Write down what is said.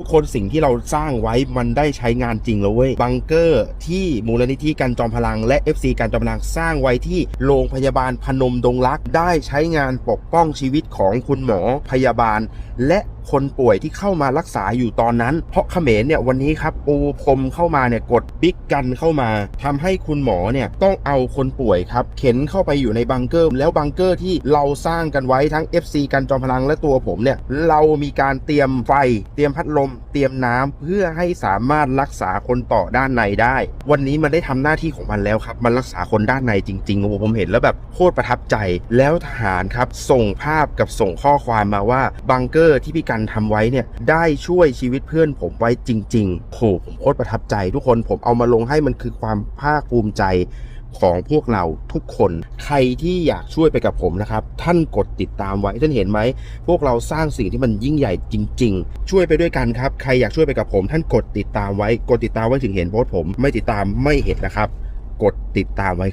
ทุกคนสิ่งที่เราสร้างไว้มันได้ใช้งานจริงแล้วเว้ยบังเกอร์ที่มูลนิธิการจอมพลังและ FC การจอมพลังสร้างไว้ที่โรงพยาบาลพนมดงรัก ได้ใช้งานปกป้องชีวิตของคุณหมอพยาบาล และ คนป่วยที่เข้ามารักษาอยู่ตอนนั้น เพราะเขมรเนี่ยวันนี้ครับปูพรมเข้ามาเนี่ยกดบิ๊กกันเข้ามาทำให้คุณหมอเนี่ยต้องเอาคนป่วยครับเข็นเข้าไปอยู่ในบังเกอร์ แล้วบังเกอร์ที่เราสร้างกันไว้ทั้ง FC กันจอมพลังและตัวผมเนี่ยเรามีการเตรียมไฟ เตรียมพัดลม เตรียมน้ำเพื่อให้สามารถรักษาคนต่อด้านในได้ วันนี้มันได้ทำหน้าที่ของมันแล้วครับ มันรักษาคนด้านในจริงๆโอ้ผมเห็นแล้วแบบโคตรประทับใจแล้วทหารครับส่งภาพกับส่งข้อความมาว่าบังเกอร์ที่พี่กันทำไว้เนี่ยได้ช่วยชีวิตเพื่อนผมไว้จริงๆโหผมโคตรประทับใจทุกคนผมเอามาลงให้มันคือความภาคภูมิใจของพวกเราทุกคนใครที่อยากช่วยไปกับผมนะครับ ท่านกดติดตามไว้ท่านเห็นไหม พวกเราสร้างสิ่งที่มันยิ่งใหญ่จริง ๆ ช่วยไปด้วยกันครับ ใครอยากช่วยไปกับผม ท่านกดติดตามไว้ กดติดตามไว้ถึงเห็นโพสต์ผม ไม่ติดตามไม่เห็นนะครับ กดติดตามไว้